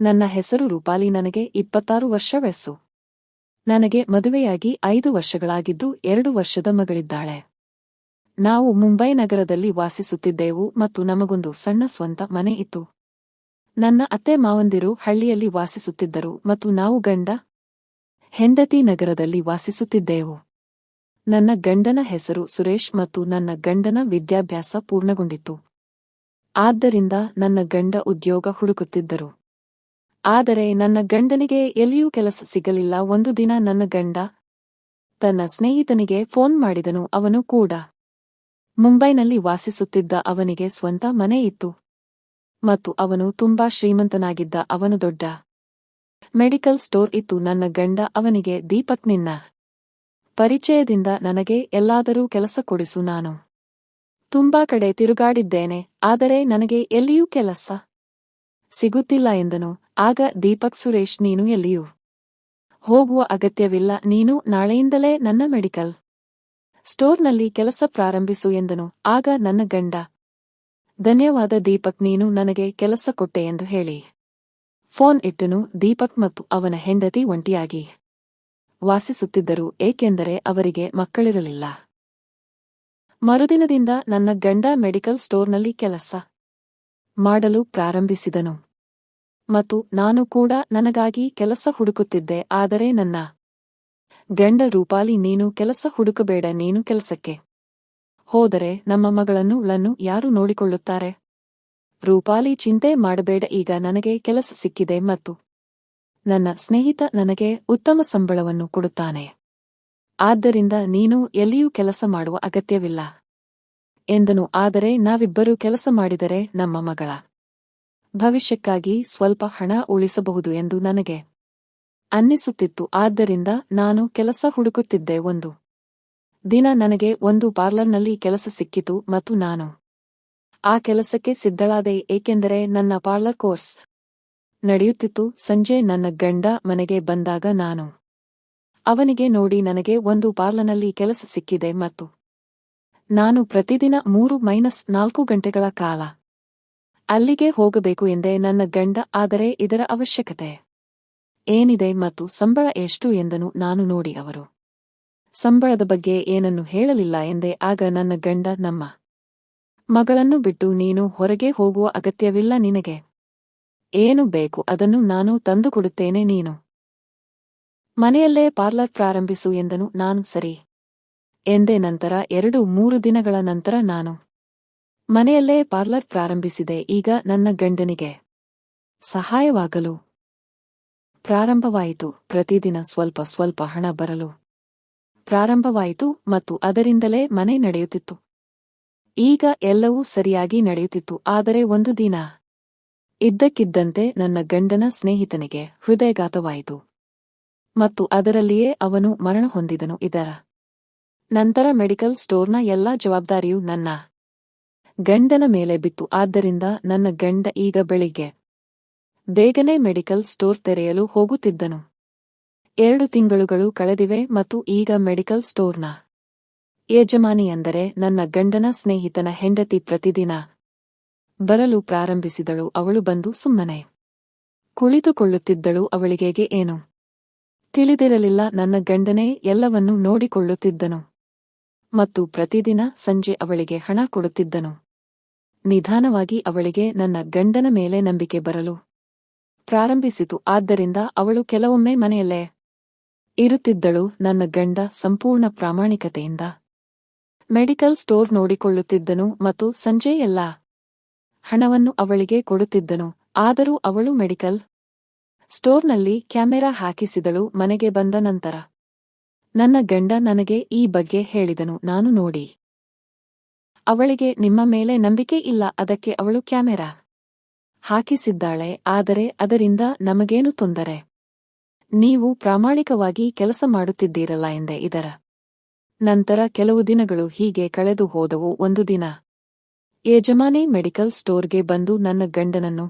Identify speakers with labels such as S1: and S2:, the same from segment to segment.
S1: ನನ್ನ ಹೆಸರು ರೂಪಾಲಿ. ನನಗೆ ಇಪ್ಪತ್ತಾರು ವರ್ಷ ವಯಸ್ಸು. ನನಗೆ ಮದುವೆಯಾಗಿ ಐದು ವರ್ಷಗಳಾಗಿದ್ದು ಎರಡು ವರ್ಷದ ಮಗಳಿದ್ದಾಳೆ. ನಾವು ಮುಂಬೈ ನಗರದಲ್ಲಿ ವಾಸಿಸುತ್ತಿದ್ದೆವು ಮತ್ತು ನಮಗೊಂದು ಸಣ್ಣ ಸ್ವಂತ ಮನೆ ಇತ್ತು. ನನ್ನ ಅತ್ತೆ ಮಾವಂದಿರು ಹಳ್ಳಿಯಲ್ಲಿ ವಾಸಿಸುತ್ತಿದ್ದರು ಮತ್ತು ನಾವು ಗಂಡ ಹೆಂಡತಿ ನಗರದಲ್ಲಿ ವಾಸಿಸುತ್ತಿದ್ದೆವು. ನನ್ನ ಗಂಡನ ಹೆಸರು ಸುರೇಶ್ ಮತ್ತು ನನ್ನ ಗಂಡನ ವಿದ್ಯಾಭ್ಯಾಸ ಪೂರ್ಣಗೊಂಡಿತ್ತು. ಆದ್ದರಿಂದ ನನ್ನ ಗಂಡ ಉದ್ಯೋಗ ಹುಡುಕುತ್ತಿದ್ದರು. ಆದರೆ ನನ್ನ ಗಂಡನಿಗೆ ಎಲ್ಲಿಯೂ ಕೆಲಸ ಸಿಗಲಿಲ್ಲ. ಒಂದು ದಿನ ನನ್ನ ಗಂಡ ತನ್ನ ಸ್ನೇಹಿತನಿಗೆ ಫೋನ್ ಮಾಡಿದನು. ಅವನು ಕೂಡ ಮುಂಬೈನಲ್ಲಿ ವಾಸಿಸುತ್ತಿದ್ದ ಅವನಿಗೆ ಸ್ವಂತ ಮನೆ ಇತ್ತು ಮತ್ತು ಅವನು ತುಂಬಾ ಶ್ರೀಮಂತನಾಗಿದ್ದ ಅವನು ದೊಡ್ಡ ಮೆಡಿಕಲ್ ಸ್ಟೋರ್ ಇತ್ತು. ನನ್ನ ಗಂಡ ಅವನಿಗೆ ದೀಪಕ್ ನಿನ್ನ ಪರಿಚಯದಿಂದ ನನಗೆ ಎಲ್ಲಾದರೂ ಕೆಲಸ ಕೊಡಿಸು. ನಾನು ತುಂಬಾ ಕಡೆ ತಿರುಗಾಡಿದ್ದೇನೆ, ಆದರೆ ನನಗೆ ಎಲ್ಲಿಯೂ ಕೆಲಸ ಸಿಗುತ್ತಿಲ್ಲ ಎಂದನು. ಆಗ ದೀಪಕ್ ಸುರೇಶ್, ನೀನು ಎಲ್ಲಿಯೂ ಹೋಗುವ ಅಗತ್ಯವಿಲ್ಲ, ನೀನು ನಾಳೆಯಿಂದಲೇ ನನ್ನ ಮೆಡಿಕಲ್ ಸ್ಟೋರ್ನಲ್ಲಿ ಕೆಲಸ ಪ್ರಾರಂಭಿಸು ಎಂದನು. ಆಗ ನನ್ನ ಗಂಡ, ಧನ್ಯವಾದ ದೀಪಕ್, ನೀನು ನನಗೆ ಕೆಲಸ ಕೊಟ್ಟೆ ಎಂದು ಹೇಳಿ ಫೋನ್ ಇಟ್ಟನು. ದೀಪಕ್ ಮತ್ತು ಅವನ ಹೆಂಡತಿ ಒಂಟಿಯಾಗಿ ವಾಸಿಸುತ್ತಿದ್ದರು, ಏಕೆಂದರೆ ಅವರಿಗೆ ಮಕ್ಕಳಿರಲಿಲ್ಲ. ಮರುದಿನದಿಂದ ನನ್ನ ಗಂಡ ಮೆಡಿಕಲ್ ಸ್ಟೋರ್ನಲ್ಲಿ ಕೆಲಸ ಮಾಡಲು ಪ್ರಾರಂಭಿಸಿದನು. ಮತ್ತು ನಾನು ಕೂಡ ನನಗಾಗಿ ಕೆಲಸ ಹುಡುಕುತ್ತಿದ್ದೆ, ಆದರೆ ನನ್ನ ಗಂಡ ರೂಪಾಲಿ, ನೀನು ಕೆಲಸ ಹುಡುಕಬೇಡ, ನೀನು ಕೆಲಸಕ್ಕೆ ಹೋದರೆ ನಮ್ಮ ಮಗಳನ್ನು, ಳನ್ನು ಯಾರು ನೋಡಿಕೊಳ್ಳುತ್ತಾರೆ? ರೂಪಾಲಿ, ಚಿಂತೆ ಮಾಡಬೇಡ, ಈಗ ನನಗೆ ಕೆಲಸ ಸಿಕ್ಕಿದೆ ಮತ್ತು ನನ್ನ ಸ್ನೇಹಿತ ನನಗೆ ಉತ್ತಮ ಸಂಬಳವನ್ನು ಕೊಡುತ್ತಾನೆ. ಆದ್ದರಿಂದ ನೀನು ಎಲ್ಲಿಯೂ ಕೆಲಸ ಮಾಡುವ ಅಗತ್ಯವಿಲ್ಲ ಎಂದನು, ಆದರೆ ನಾವಿಬ್ಬರೂ ಕೆಲಸ ಮಾಡಿದರೆ ನಮ್ಮ ಮಗಳ ಭವಿಷ್ಯಕ್ಕಾಗಿ ಸ್ವಲ್ಪ ಹಣ ಉಳಿಸಬಹುದು ಎಂದು ನನಗೆ ಅನ್ನಿಸುತ್ತಿತ್ತು. ಆದ್ದರಿಂದ ನಾನು ಕೆಲಸ ಹುಡುಕುತ್ತಿದ್ದೆ ಒಂದು ದಿನ ನನಗೆ ಒಂದು ಪಾರ್ಲರ್ನಲ್ಲಿ ಕೆಲಸ ಸಿಕ್ಕಿತು ಮತ್ತು ನಾನು ಆ ಕೆಲಸಕ್ಕೆ ಸಿದ್ಧಳಾದೆ, ಏಕೆಂದರೆ ನನ್ನ ಪಾರ್ಲರ್ ಕೋರ್ಸ್ ನಡೆಯುತ್ತಿತ್ತು. ಸಂಜೆ ನನ್ನ ಗಂಡ ಮನೆಗೆ ಬಂದಾಗ ನಾನು ಅವನಿಗೆ ನೋಡಿ ನನಗೆ ಒಂದು ಪಾರ್ಲರ್ನಲ್ಲಿ ಕೆಲಸ ಸಿಕ್ಕಿದೆ ಮತ್ತು ನಾನು ಪ್ರತಿದಿನ ಮೂರು ಮೈನಸ್ ನಾಲ್ಕು ಗಂಟೆಗಳ ಕಾಲ ಅಲ್ಲಿಗೆ ಹೋಗಬೇಕು ಎಂದೇ ನನ್ನ ಗಂಡ, ಆದರೆ ಇದರ ಅವಶ್ಯಕತೆ ಏನಿದೆ ಮತ್ತು ಸಂಬಳ ಎಷ್ಟು ಎಂದನು ನಾನು ನೋಡಿ ಅವರು. ಸಂಬಳದ ಬಗ್ಗೆ ಏನನ್ನು ಹೇಳಲಿಲ್ಲ ಎಂದೇ ಆಗ ನನ್ನ ಗಂಡ, ನಮ್ಮ ಮಗಳನ್ನು ಬಿಟ್ಟು ನೀನು ಹೊರಗೆ ಹೋಗುವ ಅಗತ್ಯವಿಲ್ಲ ನಿನಗೆ. ಏನು ಬೇಕು ಅದನ್ನು ನಾನು ತಂದುಕೊಡುತ್ತೇನೆ ನೀನು. ಮನೆಯಲ್ಲೇ ಪಾರ್ಲರ್ ಪ್ರಾರಂಭಿಸು ಎಂದನು ನಾನು ಸರಿ. ಎಂದೇ ನಂತರ ಎರಡು ಮೂರು ದಿನಗಳ ನಂತರ ನಾನು ಮನೆಯಲ್ಲೇ ಪಾರ್ಲರ್ ಪ್ರಾರಂಭಿಸಿದೆ, ಈಗ ನನ್ನ ಗಂಡನಿಗೆ ಸಹಾಯವಾಗಲು ಪ್ರಾರಂಭವಾಯಿತು. ಪ್ರತಿದಿನ ಸ್ವಲ್ಪ ಸ್ವಲ್ಪ ಹಣ ಬರಲು ಪ್ರಾರಂಭವಾಯಿತು ಮತ್ತು ಅದರಿಂದಲೇ ಮನೆ ನಡೆಯುತ್ತಿತ್ತು. ಈಗ ಎಲ್ಲವೂ ಸರಿಯಾಗಿ ನಡೆಯುತ್ತಿತ್ತು, ಆದರೆ ಒಂದು ದಿನ ಇದ್ದಕ್ಕಿದ್ದಂತೆ ನನ್ನ ಗಂಡನ ಸ್ನೇಹಿತನಿಗೆ ಹೃದಯಘಾತವಾಯಿತು ಮತ್ತು ಅದರಲ್ಲಿಯೇ ಅವನು ಮರಣ ಹೊಂದಿದನು. ಇದರ ನಂತರ ಮೆಡಿಕಲ್ ಸ್ಟೋರ್ನ ಎಲ್ಲಾ ಜವಾಬ್ದಾರಿಯು ನನ್ನ ಗಂಡನ ಮೇಲೆ ಬಿತ್ತು. ಆದ್ದರಿಂದ ನನ್ನ ಗಂಡ ಈಗ ಬೆಳಿಗ್ಗೆ ಬೇಗನೆ ಮೆಡಿಕಲ್ ಸ್ಟೋರ್ ತೆರೆಯಲು ಹೋಗುತ್ತಿದ್ದನು. ಎರಡು ತಿಂಗಳುಗಳು ಕಳೆದಿವೆ ಮತ್ತು ಈಗ ಮೆಡಿಕಲ್ ಸ್ಟೋರ್ನ ಯಜಮಾನಿ ಅಂದರೆ ನನ್ನ ಗಂಡನ ಸ್ನೇಹಿತನ ಹೆಂಡತಿ ಪ್ರತಿದಿನ ಬರಲು ಪ್ರಾರಂಭಿಸಿದಳು. ಅವಳು ಬಂದು ಸುಮ್ಮನೆ ಕುಳಿತುಕೊಳ್ಳುತ್ತಿದ್ದಳು. ಅವಳಿಗೆಗೆ ಏನು ತಿಳಿದಿರಲಿಲ್ಲ. ನನ್ನ ಗಂಡನೇ ಎಲ್ಲವನ್ನೂ ನೋಡಿಕೊಳ್ಳುತ್ತಿದ್ದನು ಮತ್ತು ಪ್ರತಿದಿನ ಸಂಜೆ ಅವಳಿಗೆ ಹಣ ಕೊಡುತ್ತಿದ್ದನು. ನಿಧಾನವಾಗಿ ಅವಳಿಗೆ ನನ್ನ ಗಂಡನ ಮೇಲೆ ನಂಬಿಕೆ ಬರಲು ಪ್ರಾರಂಭಿಸಿತು. ಆದ್ದರಿಂದ ಅವಳು ಕೆಲವೊಮ್ಮೆ ಮನೆಯಲ್ಲೇ ಇರುತ್ತಿದ್ದಳು. ನನ್ನ ಗಂಡ ಸಂಪೂರ್ಣ ಪ್ರಾಮಾಣಿಕತೆಯಿಂದ ಮೆಡಿಕಲ್ ಸ್ಟೋರ್ ನೋಡಿಕೊಳ್ಳುತ್ತಿದ್ದನು ಮತ್ತು ಸಂಜೆ ಎಲ್ಲ ಹಣವನ್ನು ಅವಳಿಗೆ ಕೊಡುತ್ತಿದ್ದನು. ಆದರೂ ಅವಳು ಮೆಡಿಕಲ್ ಸ್ಟೋರ್ನಲ್ಲಿ ಕ್ಯಾಮೆರಾ ಹಾಕಿಸಿದಳು. ಮನೆಗೆ ಬಂದ ನಂತರ ನನ್ನ ಗಂಡ ನನಗೆ ಈ ಬಗ್ಗೆ ಹೇಳಿದನು. ನಾನು ನೋಡಿ ಅವಳಿಗೆ ನಿಮ್ಮ ಮೇಲೆ ನಂಬಿಕೆ ಇಲ್ಲ, ಅದಕ್ಕೆ ಅವಳು ಕ್ಯಾಮೆರಾ ಹಾಕಿಸಿದ್ದಾಳೆ, ಆದರೆ ಅದರಿಂದ ನಮಗೇನು ತೊಂದರೆ? ನೀವು ಪ್ರಾಮಾಣಿಕವಾಗಿ ಕೆಲಸ ಮಾಡುತ್ತಿದ್ದೀರಲ್ಲ ಎಂದೆ ಇದರ ನಂತರ ಕೆಲವು ದಿನಗಳು ಹೀಗೆ ಕಳೆದು ಹೋದವು. ಒಂದು ದಿನ ಯಜಮಾನಿ ಮೆಡಿಕಲ್ ಸ್ಟೋರ್ಗೆ ಬಂದು ನನ್ನ ಗಂಡನನ್ನು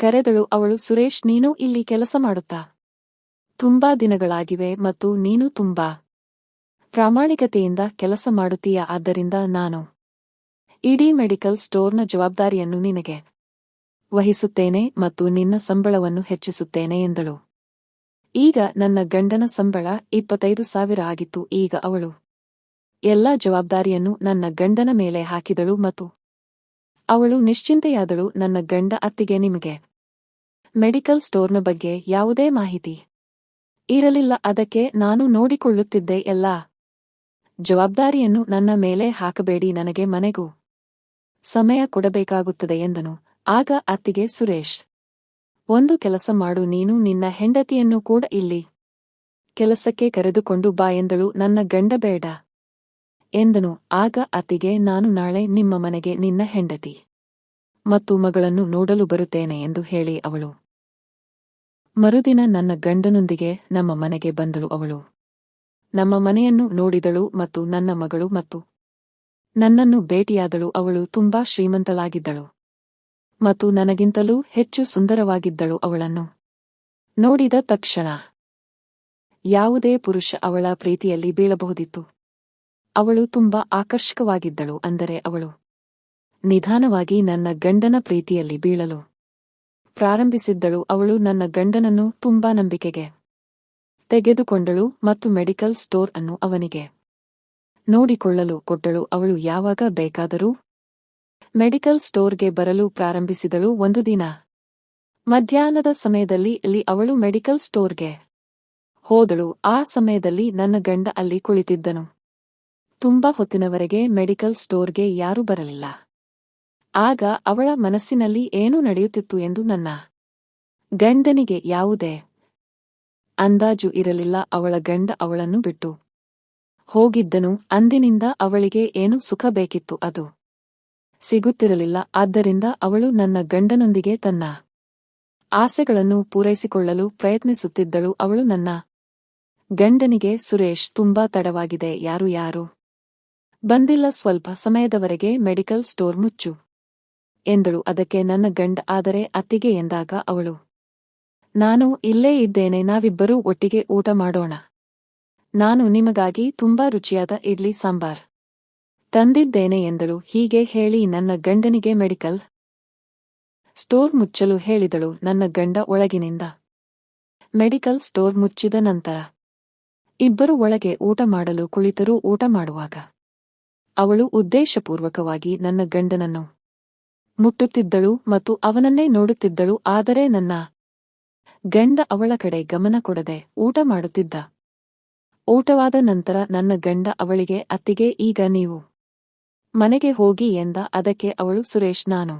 S1: ಕರೆದಳು, ಅವಳು, ಸುರೇಶ್, ನೀನು ಇಲ್ಲಿ ಕೆಲಸ ಮಾಡುತ್ತಾ? ತುಂಬಾ ದಿನಗಳಾಗಿವೆ ಮತ್ತು ನೀನು ತುಂಬಾ ಪ್ರಾಮಾಣಿಕತೆಯಿಂದ ಕೆಲಸ ಮಾಡುತ್ತೀಯ? ಆದ್ದರಿಂದ ನಾನು ಇಡೀ ಮೆಡಿಕಲ್ ಸ್ಟೋರ್ನ ಜವಾಬ್ದಾರಿಯನ್ನು ನಿನಗೆ ವಹಿಸುತ್ತೇನೆ ಮತ್ತು ನಿನ್ನ ಸಂಬಳವನ್ನು ಹೆಚ್ಚಿಸುತ್ತೇನೆ ಎಂದಳು. ಈಗ ನನ್ನ ಗಂಡನ ಸಂಬಳ ಇಪ್ಪತ್ತೈದು ಸಾವಿರ ಆಗಿತ್ತು, ಈಗ ಅವಳು ಎಲ್ಲಾ ಜವಾಬ್ದಾರಿಯನ್ನು ನನ್ನ ಗಂಡನ ಮೇಲೆ ಹಾಕಿದಳು ಮತ್ತು ಅವಳು ನಿಶ್ಚಿಂತೆಯಾದಳು, ನನ್ನ ಗಂಡ ಅತ್ತಿಗೆ ನಿಮಗೆ ಮೆಡಿಕಲ್ ಸ್ಟೋರ್ನ ಬಗ್ಗೆ ಯಾವುದೇ ಮಾಹಿತಿ ಇರಲಿಲ್ಲ, ಅದಕ್ಕೆ ನಾನು ನೋಡಿಕೊಳ್ಳುತ್ತಿದ್ದೆ, ಎಲ್ಲಾ ಜವಾಬ್ದಾರಿಯನ್ನು ನನ್ನ ಮೇಲೆ ಹಾಕಬೇಡಿ, ನನಗೆ ಮನೆಗೂ ಸಮಯ ಕೊಡಬೇಕಾಗುತ್ತದೆ ಎಂದನು. ಆಗ ಅತ್ತಿಗೆ, ಸುರೇಶ್, ಒಂದು ಕೆಲಸ ಮಾಡು, ನೀನು ನಿನ್ನ ಹೆಂಡತಿಯನ್ನು ಕೂಡ ಇಲ್ಲಿ ಕೆಲಸಕ್ಕೆ ಕರೆದುಕೊಂಡು ಬಾ ಎಂದಳು. ನನ್ನ ಗಂಡ ಬೇಡ ಎಂದನು. ಆಗ ಅತ್ತಿಗೆ, ನಾನು ನಾಳೆ ನಿಮ್ಮ ಮನೆಗೆ ನಿನ್ನ ಹೆಂಡತಿ ಮತ್ತು ಮಗಳನ್ನು ನೋಡಲು ಬರುತ್ತೇನೆ ಎಂದು ಹೇಳಿ ಅವಳು. ಮರುದಿನ ನನ್ನ ಗಂಡನೊಂದಿಗೆ ನಮ್ಮ ಮನೆಗೆ ಬಂದಳು ಅವಳು. ನಮ್ಮ ಮನೆಯನ್ನು ನೋಡಿದಳು ಮತ್ತು ನನ್ನ ಮಗಳು ಮತ್ತು ನನ್ನನ್ನು ಭೇಟಿಯಾದಳು, ಅವಳು ತುಂಬಾ ಶ್ರೀಮಂತಳಾಗಿದ್ದಳು ಮತ್ತು ನನಗಿಂತಲೂ ಹೆಚ್ಚು ಸುಂದರವಾಗಿದ್ದಳು ಅವಳನ್ನು ನೋಡಿದ ತಕ್ಷಣ ಯಾವುದೇ ಪುರುಷ ಅವಳ ಪ್ರೀತಿಯಲ್ಲಿ ಬೀಳಬಹುದಿತ್ತು. ಅವಳು ತುಂಬಾ ಆಕರ್ಷಕವಾಗಿದ್ದಳು ಅಂದರೆ ಅವಳು ನಿಧಾನವಾಗಿ ನನ್ನ ಗಂಡನ ಪ್ರೀತಿಯಲ್ಲಿ ಬೀಳಲು ಪ್ರಾರಂಭಿಸಿದ್ದಳು, ಅವಳು ನನ್ನ ಗಂಡನನ್ನು ತುಂಬಾ ನಂಬಿಕೆಗೆ ತೆಗೆದುಕೊಂಡಳು ಮತ್ತು ಮೆಡಿಕಲ್ ಸ್ಟೋರ್ ಅನ್ನು ಅವನಿಗೆ ನೋಡಿಕೊಳ್ಳಲು ಕೊಟ್ಟಳು ಅವಳು ಯಾವಾಗ ಬೇಕಾದರೂ. ಮೆಡಿಕಲ್ ಸ್ಟೋರ್ಗೆ ಬರಲು ಪ್ರಾರಂಭಿಸಿದಳು ಒಂದು ದಿನ. ಮಧ್ಯಾಹ್ನದ ಸಮಯದಲ್ಲಿ ಇಲ್ಲಿ ಅವಳು ಮೆಡಿಕಲ್ ಸ್ಟೋರ್ಗೆ ಹೋದಳು. ಆ ಸಮಯದಲ್ಲಿ ನನ್ನ ಗಂಡ ಅಲ್ಲಿ ಕುಳಿತಿದ್ದನು. ತುಂಬಾ ಹೊತ್ತಿನವರೆಗೆ ಮೆಡಿಕಲ್ ಸ್ಟೋರ್ಗೆ ಯಾರೂ ಬರಲಿಲ್ಲ. ಆಗ ಅವಳ ಮನಸ್ಸಿನಲ್ಲಿ ಏನು ನಡೆಯುತ್ತಿತ್ತು ಎಂದು ನನ್ನ ಗಂಡನಿಗೆ ಯಾವುದೇ ಅಂದಾಜು ಇರಲಿಲ್ಲ. ಅವಳ ಗಂಡ ಅವಳನ್ನು ಬಿಟ್ಟು ಹೋಗಿದ್ದನು, ಅಂದಿನಿಂದ ಅವಳಿಗೆ ಏನು ಸುಖ ಬೇಕಿತ್ತು ಅದು ಸಿಗುತ್ತಿರಲಿಲ್ಲ, ಆದ್ದರಿಂದ ಅವಳು ನನ್ನ ಗಂಡನೊಂದಿಗೆ ತನ್ನ ಆಸೆಗಳನ್ನು ಪೂರೈಸಿಕೊಳ್ಳಲು ಪ್ರಯತ್ನಿಸುತ್ತಿದ್ದಳು, ಅವಳು ನನ್ನ ಗಂಡನಿಗೆ, ಸುರೇಶ್ ತುಂಬಾ ತಡವಾಗಿದೆ, ಯಾರು ಯಾರು ಬಂದಿಲ್ಲ, ಸ್ವಲ್ಪ ಸಮಯದವರೆಗೆ ಮೆಡಿಕಲ್ ಸ್ಟೋರ್ ಮುಚ್ಚು ಎಂದಳು, ಅದಕ್ಕೆ ನನ್ನ ಗಂಡ, ಆದರೆ ಅತ್ತಿಗೆ ಎಂದಾಗ ಅವಳು, ನಾನು ಇಲ್ಲೇ ಇದ್ದೇನೆ, ನಾವಿಬ್ಬರೂ ಒಟ್ಟಿಗೆ ಊಟ ಮಾಡೋಣ ನಾನು ನಿಮಗಾಗಿ ತುಂಬಾ ರುಚಿಯಾದ ಇಡ್ಲಿ ಸಾಂಬಾರ್. ತಂದಿದ್ದೇನೆ ಎಂದಳು. ಹೀಗೆ ಹೇಳಿ ನನ್ನ ಗಂಡನಿಗೆ ಮೆಡಿಕಲ್ ಸ್ಟೋರ್ ಮುಚ್ಚಲು ಹೇಳಿದಳು ನನ್ನ ಗಂಡ ಒಳಗಿನಿಂದ. ಮೆಡಿಕಲ್ ಸ್ಟೋರ್ ಮುಚ್ಚಿದ ನಂತರ ಇಬ್ಬರು ಒಳಗೆ ಊಟ ಮಾಡಲು ಕುಳಿತರೂ ಊಟ ಮಾಡುವಾಗ ಅವಳು ಉದ್ದೇಶಪೂರ್ವಕವಾಗಿ ನನ್ನ ಗಂಡನನ್ನು ಮುಟ್ಟುತ್ತಿದ್ದಳು ಮತ್ತು ಅವನನ್ನೇ ನೋಡುತ್ತಿದ್ದಳು, ಆದರೆ ನನ್ನ ಗಂಡ ಅವಳ ಕಡೆ ಗಮನ ಕೊಡದೆ ಊಟ ಮಾಡುತ್ತಿದ್ದ. ಊಟವಾದ ನಂತರ ನನ್ನ ಗಂಡ ಅವಳಿಗೆ, ಅತ್ತಿಗೆ, ಈಗ ನೀವು ಮನೆಗೆ ಹೋಗಿ ಎಂದ. ಅದಕ್ಕೆ ಅವಳು, ಸುರೇಶ್, ನಾನು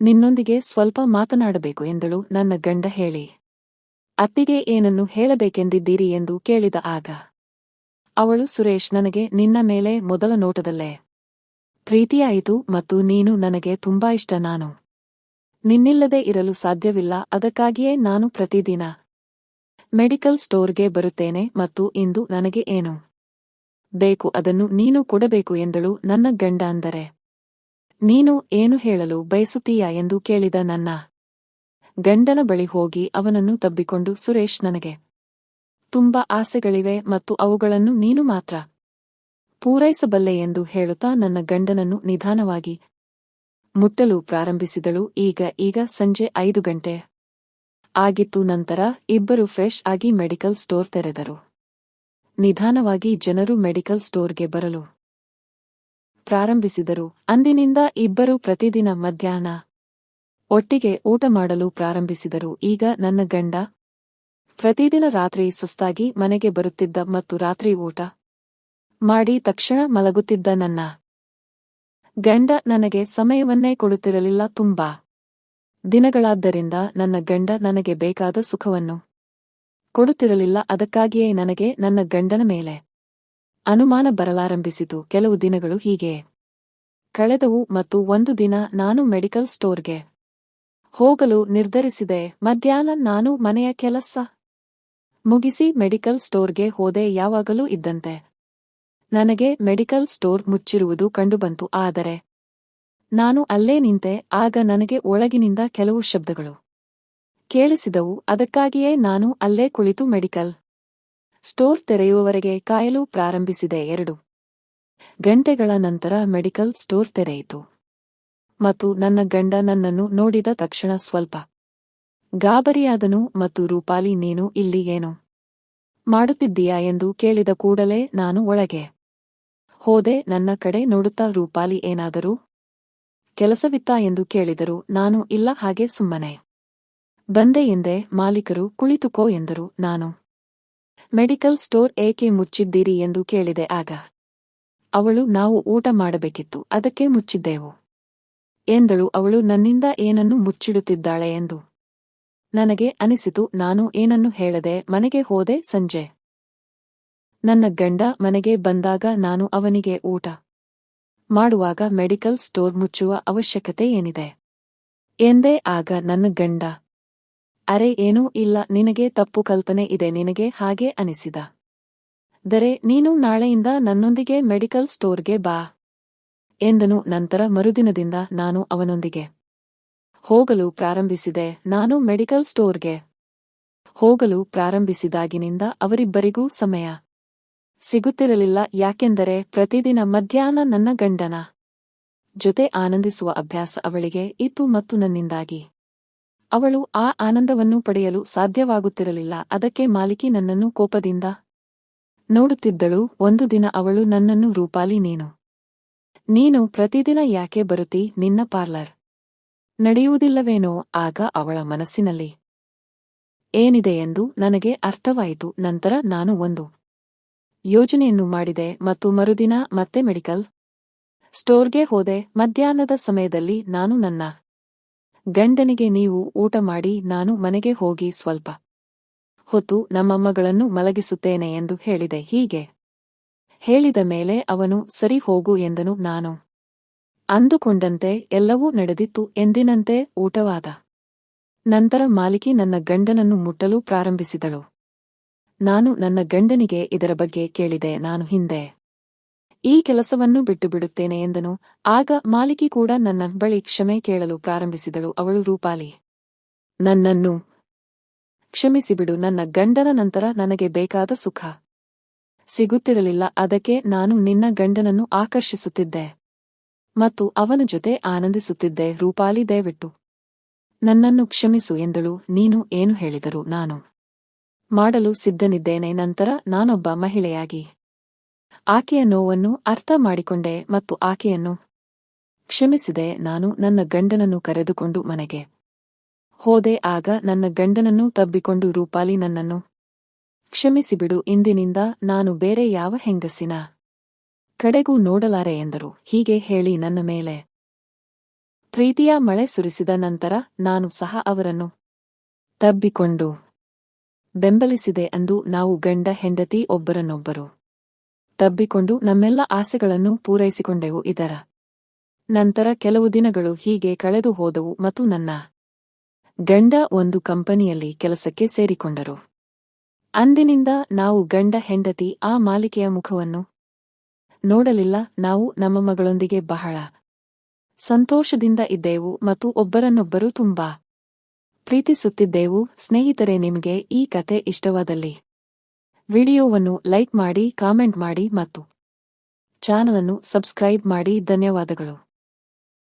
S1: ನಿನ್ನೊಂದಿಗೆ ಸ್ವಲ್ಪ ಮಾತನಾಡಬೇಕು ಎಂದಳು. ನನ್ನ ಗಂಡ ಹೇಳಿ, ಅತ್ತಿಗೆ ಏನನ್ನು ಹೇಳಬೇಕೆಂದಿದ್ದೀರಿ ಎಂದು ಕೇಳಿದ ಆಗ, ಅವಳು, ಸುರೇಶ್, ನನಗೆ ನಿನ್ನ ಮೇಲೆ ಮೊದಲ ನೋಟದಲ್ಲೇ ಪ್ರೀತಿಯಾಯಿತು ಮತ್ತು ನೀನು ನನಗೆ ತುಂಬಾ ಇಷ್ಟ. ನಾನು ನಿನ್ನಿಲ್ಲದೆ ಇರಲು ಸಾಧ್ಯವಿಲ್ಲ. ಅದಕ್ಕಾಗಿಯೇ ನಾನು ಪ್ರತಿದಿನ ಮೆಡಿಕಲ್ ಸ್ಟೋರ್ಗೆ ಬರುತ್ತೇನೆ ಮತ್ತು ಇಂದು ನನಗೆ ಏನು ಬೇಕು ಅದನ್ನು ನೀನು ಕೊಡಬೇಕು ಎಂದಳು ನನ್ನ ಗಂಡ ಅಂದರೆ. ನೀನು ಏನು ಹೇಳಲು ಬಯಸುತ್ತೀಯಾ ಎಂದು ಕೇಳಿದ ನನ್ನ ಗಂಡನ ಬಳಿ ಹೋಗಿ ಅವನನ್ನು ತಬ್ಬಿಕೊಂಡು, ಸುರೇಶ್ ನನಗೆ ತುಂಬಾ ಆಸೆಗಳಿವೆ ಮತ್ತು ಅವುಗಳನ್ನು ನೀನು ಮಾತ್ರ ಪೂರೈಸಬಲ್ಲೆ ಎಂದು ಹೇಳುತ್ತಾ ನನ್ನ ಗಂಡನನ್ನು ನಿಧಾನವಾಗಿ ಮುಟ್ಟಲು ಪ್ರಾರಂಭಿಸಿದಳು. ಈಗ ಈಗ ಸಂಜೆ ಐದು ಗಂಟೆ. ಆಗಿತ್ತು. ನಂತರ ಇಬ್ಬರು ಫ್ರೆಶ್ ಆಗಿ ಮೆಡಿಕಲ್ ಸ್ಟೋರ್ ತೆರೆದರು. ನಿಧಾನವಾಗಿ ಜನರು ಮೆಡಿಕಲ್ ಸ್ಟೋರ್ಗೆ ಬರಲು ಪ್ರಾರಂಭಿಸಿದರು. ಅಂದಿನಿಂದ ಇಬ್ಬರು ಪ್ರತಿದಿನ ಮಧ್ಯಾಹ್ನ ಒಟ್ಟಿಗೆ ಊಟ ಮಾಡಲು ಪ್ರಾರಂಭಿಸಿದರು. ಈಗ ನನ್ನ ಗಂಡ ಪ್ರತಿದಿನ ರಾತ್ರಿ ಸುಸ್ತಾಗಿ ಮನೆಗೆ ಬರುತ್ತಿದ್ದ ಮತ್ತು ರಾತ್ರಿ ಊಟ ಮಾಡಿ ತಕ್ಷಣ ಮಲಗುತ್ತಿದ್ದ ನನ್ನ ಗಂಡ ನನಗೆ ಸಮಯವನ್ನೇ ಕೊಡುತ್ತಿರಲಿಲ್ಲ. ತುಂಬಾ ದಿನಗಳಾದ್ದರಿಂದ ನನ್ನ ಗಂಡ ನನಗೆ ಬೇಕಾದ ಸುಖವನ್ನು ಕೊಡುತ್ತಿರಲಿಲ್ಲ, ಅದಕ್ಕಾಗಿಯೇ ನನಗೆ ನನ್ನ ಗಂಡನ ಮೇಲೆ ಅನುಮಾನ ಬರಲಾರಂಭಿಸಿತು. ಕೆಲವು ದಿನಗಳು ಹೀಗೆ. ಕಳೆದವು ಮತ್ತು ಒಂದು ದಿನ ನಾನು ಮೆಡಿಕಲ್ ಸ್ಟೋರ್ಗೆ ಹೋಗಲು ನಿರ್ಧರಿಸಿದೆ. ಮಧ್ಯಾಹ್ನ ನಾನು ಮನೆಯ ಕೆಲಸ ಮುಗಿಸಿ ಮೆಡಿಕಲ್ ಸ್ಟೋರ್ಗೆ ಹೋದೆ. ಯಾವಾಗಲೂ ಇದ್ದಂತೆ ನನಗೆ ಮೆಡಿಕಲ್ ಸ್ಟೋರ್ ಮುಚ್ಚಿರುವುದು ಕಂಡುಬಂತು. ಆದರೆ ನಾನು ಅಲ್ಲೇ ನಿಂತೆ, ಆಗ ನನಗೆ ಒಳಗಿನಿಂದ ಕೆಲವು ಶಬ್ದಗಳು ಕೇಳಿಸಿದವು, ಅದಕ್ಕಾಗಿಯೇ ನಾನು ಅಲ್ಲೇ ಕುಳಿತು ಮೆಡಿಕಲ್ ಸ್ಟೋರ್ ತೆರೆಯುವವರೆಗೆ ಕಾಯಲು ಪ್ರಾರಂಭಿಸಿದೆ. ಎರಡು ಗಂಟೆಗಳ ನಂತರ ಮೆಡಿಕಲ್ ಸ್ಟೋರ್ ತೆರೆಯಿತು. ಮತ್ತು ನನ್ನ ಗಂಡ ನನ್ನನ್ನು ನೋಡಿದ ತಕ್ಷಣ ಸ್ವಲ್ಪ ಗಾಬರಿಯಾದನು ಮತ್ತು, ರೂಪಾಲಿ, ನೀನು ಇಲ್ಲಿ ಏನು ಮಾಡುತ್ತಿದ್ದೀಯಾ? ಎಂದು ಕೇಳಿದ ಕೂಡಲೇ ನಾನು ಒಳಗೆ ಹೋದೆ. ನನ್ನ ಕಡೆ ನೋಡುತ್ತಾ, ರೂಪಾಲಿ, ಏನಾದರೂ ಕೆಲಸವಿತ್ತಾ ಎಂದು ಕೇಳಿದರು ನಾನು ಇಲ್ಲ ಹಾಗೆ ಸುಮ್ಮನೆ. ಬಂದೆ ಎಂದೆ, ಮಾಲೀಕರು, ಕುಳಿತುಕೋ ಎಂದರು ನಾನು. ಮೆಡಿಕಲ್ ಸ್ಟೋರ್ ಏಕೆ ಮುಚ್ಚಿದ್ದೀರಿ ಎಂದು ಕೇಳಿದೆ ಆಗ. ಅವಳು, ನಾವು ಊಟ ಮಾಡಬೇಕಿತ್ತು, ಅದಕ್ಕೆ ಮುಚ್ಚಿದ್ದೆವು. ಎಂದಳು, ಅವಳು, ನನ್ನಿಂದ ಏನನ್ನು ಮುಚ್ಚಿಡುತ್ತಿದ್ದಾಳೆ ಎಂದು. ನನಗೆ ಅನಿಸಿತು, ನಾನು ಏನನ್ನು ಹೇಳದೆ, ಮನೆಗೆ ಹೋದೆ ಸಂಜೆ. ನನ್ನ ಗಂಡ ಮನೆಗೆ ಬಂದಾಗ ನಾನು ಅವನಿಗೆ ಊಟ. ಮಾಡುವಾಗ ಮೆಡಿಕಲ್ ಸ್ಟೋರ್ ಮುಚ್ಚುವ ಅವಶ್ಯಕತೆ ಏನಿದೆ? ಎಂದೇ ಆಗ ನನ್ನ ಗಂಡ, ಅರೆ, ಏನೂ ಇಲ್ಲ, ನಿನಗೆ ತಪ್ಪು ಕಲ್ಪನೆ ಇದೆ, ನಿನಗೆ ಹಾಗೆ ಅನಿಸಿದ. ದರೆ, ನೀನು ನಾಳೆಯಿಂದ ನನ್ನೊಂದಿಗೆ ಮೆಡಿಕಲ್ ಸ್ಟೋರ್ಗೆ ಬಾ, ಎಂದನು. ನಂತರ ಮರುದಿನದಿಂದ ನಾನು ಅವನೊಂದಿಗೆ ಹೋಗಲು ಪ್ರಾರಂಭಿಸಿದೆ. ನಾನು ಮೆಡಿಕಲ್ ಸ್ಟೋರ್ಗೆ ಹೋಗಲು ಪ್ರಾರಂಭಿಸಿದಾಗಿನಿಂದ ಅವರಿಬ್ಬರಿಗೂ ಸಮಯ ಸಿಗುತ್ತಿರಲಿಲ್ಲ, ಯಾಕೆಂದರೆ ಪ್ರತಿದಿನ ಮಧ್ಯಾಹ್ನ ನನ್ನ ಗಂಡನ ಜೊತೆ ಆನಂದಿಸುವ ಅಭ್ಯಾಸ ಅವಳಿಗೆ ಇತ್ತು ಮತ್ತು ನನ್ನಿಂದಾಗಿ. ಅವಳು ಆ ಆನಂದವನ್ನು ಪಡೆಯಲು ಸಾಧ್ಯವಾಗುತ್ತಿರಲಿಲ್ಲ, ಅದಕ್ಕೆ ಮಾಲಿಕಿ ನನ್ನನ್ನು ಕೋಪದಿಂದ ನೋಡುತ್ತಿದ್ದಳು, ಒಂದು ದಿನ ಅವಳು ನನ್ನನ್ನು, ರೂಪಾಲಿ ನೀನು. ನೀನು ಪ್ರತಿದಿನ ಯಾಕೆ ಬರುತ್ತಿ? ನಿನ್ನ ಪಾರ್ಲರ್ ನಡೆಯುವುದಿಲ್ಲವೇನೋ? ಆಗ ಅವಳ ಮನಸ್ಸಿನಲ್ಲಿ ಏನಿದೆ ಎಂದು ನನಗೆ ಅರ್ಥವಾಯಿತು, ನಂತರ ನಾನು ಒಂದು ಯೋಜನೆಯನ್ನು ಮಾಡಿದೆ ಮತ್ತು ಮರುದಿನ ಮತ್ತೆ ಮೆಡಿಕಲ್ ಸ್ಟೋರ್ಗೆ ಹೋದೆ. ಮಧ್ಯಾಹ್ನದ ಸಮಯದಲ್ಲಿ ನಾನು ನನ್ನ ಗಂಡನಿಗೆ ನೀವು ಊಟ ಮಾಡಿ, ನಾನು ಮನೆಗೆ ಹೋಗಿ ಸ್ವಲ್ಪ ಹೊತ್ತು ನಮ್ಮಮ್ಮಗಳನ್ನು ಮಲಗಿಸುತ್ತೇನೆ ಎಂದು ಹೇಳಿದೆ. ಹೀಗೆ ಹೇಳಿದ ಮೇಲೆ ಅವನು, ಸರಿ ಹೋಗು ಎಂದನು ನಾನು. ಅಂದುಕೊಂಡಂತೆ ಎಲ್ಲವೂ ನಡೆದಿತ್ತು. ಎಂದಿನಂತೆ ಊಟವಾದ ನಂತರ ಮಾಲಿಕಿ ನನ್ನ ಗಂಡನನ್ನು ಮುಟ್ಟಲು ಪ್ರಾರಂಭಿಸಿದಳು. ನಾನು ನನ್ನ ಗಂಡನಿಗೆ ಇದರ ಬಗ್ಗೆ ಕೇಳಿದೆ, ನಾನು ಹಿಂದೆ ಈ ಕೆಲಸವನ್ನು ಬಿಟ್ಟು ಬಿಡುತ್ತೇನೆ ಎಂದನು. ಆಗ ಮಾಲಿಕಿ ಕೂಡ ನನ್ನ ಬಳಿ ಕ್ಷಮೆ ಕೇಳಲು ಪ್ರಾರಂಭಿಸಿದಳು. ಅವಳು, ರೂಪಾಲಿ, ನನ್ನನ್ನು ಕ್ಷಮಿಸಿಬಿಡು. ನನ್ನ ಗಂಡನ ನಂತರ ನನಗೆ ಬೇಕಾದ ಸುಖ ಸಿಗುತ್ತಿರಲಿಲ್ಲ. ಅದಕ್ಕೆ ನಾನು ನಿನ್ನ ಗಂಡನನ್ನು ಆಕರ್ಷಿಸುತ್ತಿದ್ದೆ ಮತ್ತು ಅವನ ಜೊತೆ ಆನಂದಿಸುತ್ತಿದ್ದೆ. ರೂಪಾಲಿ, ದಯವಿಟ್ಟು ನನ್ನನ್ನು ಕ್ಷಮಿಸು ಎಂದಳು. ನೀನು ಏನು ಹೇಳಿದರು ನಾನು ಮಾಡಲು ಸಿದ್ಧನಿದ್ದೇನೆ, ನಂತರ ನಾನೊಬ್ಬ ಮಹಿಳೆಯಾಗಿ. ಆಕೆಯ ನೋವನ್ನು ಅರ್ಥ ಮಾಡಿಕೊಂಡೆ ಮತ್ತು ಆಕೆಯನ್ನು ಕ್ಷಮಿಸಿದೆ, ನಾನು ನನ್ನ ಗಂಡನನ್ನು ಕರೆದುಕೊಂಡು ಮನೆಗೆ ಹೋದೆ, ಆಗ ನನ್ನ ಗಂಡನನ್ನು ತಬ್ಬಿಕೊಂಡು ರೂಪಾಲಿ ನನ್ನನ್ನು ಕ್ಷಮಿಸಿಬಿಡು, ಇಂದಿನಿಂದ ನಾನು ಬೇರೆ ಯಾವ ಹೆಂಗಸಿನ ಕಡೆಗೂ ನೋಡಲಾರೆ ಎಂದರು. ಹೀಗೆ ಹೇಳಿ ನನ್ನ ಮೇಲೆ ಪ್ರೀತಿಯ ಮಳೆ ಸುರಿಸಿದ ನಂತರ ನಾನು ಸಹ ಅವರನ್ನು ತಬ್ಬಿಕೊಂಡು ಬೆಂಬಲಿಸಿದೆ ಅಂದು ನಾವು ಗಂಡ ಹೆಂಡತಿ ಒಬ್ಬರನ್ನೊಬ್ಬರು ತಬ್ಬಿಕೊಂಡು ನಮ್ಮೆಲ್ಲ ಆಸೆಗಳನ್ನು ಪೂರೈಸಿಕೊಂಡೆವು ಇದರ ನಂತರ ಕೆಲವು ದಿನಗಳು ಹೀಗೆ ಕಳೆದು ಹೋದವು ಮತ್ತು ನನ್ನ ಗಂಡ ಒಂದು ಕಂಪನಿಯಲ್ಲಿ ಕೆಲಸಕ್ಕೆ ಸೇರಿಕೊಂಡರು. ಅಂದಿನಿಂದ ನಾವು ಗಂಡ ಹೆಂಡತಿ ಆ ಮಾಲಿಕೆಯ ಮುಖವನ್ನು ನೋಡಲಿಲ್ಲ, ನಾವು ನಮ್ಮ ಮಗಳೊಂದಿಗೆ ಬಹಳ ಸಂತೋಷದಿಂದ ಇದ್ದೆವು ಮತ್ತು ಒಬ್ಬರನ್ನೊಬ್ಬರು ತುಂಬಾ ಪ್ರೀತಿಸುತ್ತಿದ್ದೆವು, ಸ್ನೇಹಿತರೆ, ನಿಮಗೆ ಈ ಕತೆ ಇಷ್ಟವಾದಲ್ಲಿ. ವಿಡಿಯೋವನ್ನು ಲೈಕ್ ಮಾಡಿ, ಕಾಮೆಂಟ್ ಮಾಡಿ ಮತ್ತು ಚಾನಲನ್ನು ಸಬ್ಸ್ಕ್ರೈಬ್ ಮಾಡಿ, ಧನ್ಯವಾದಗಳು.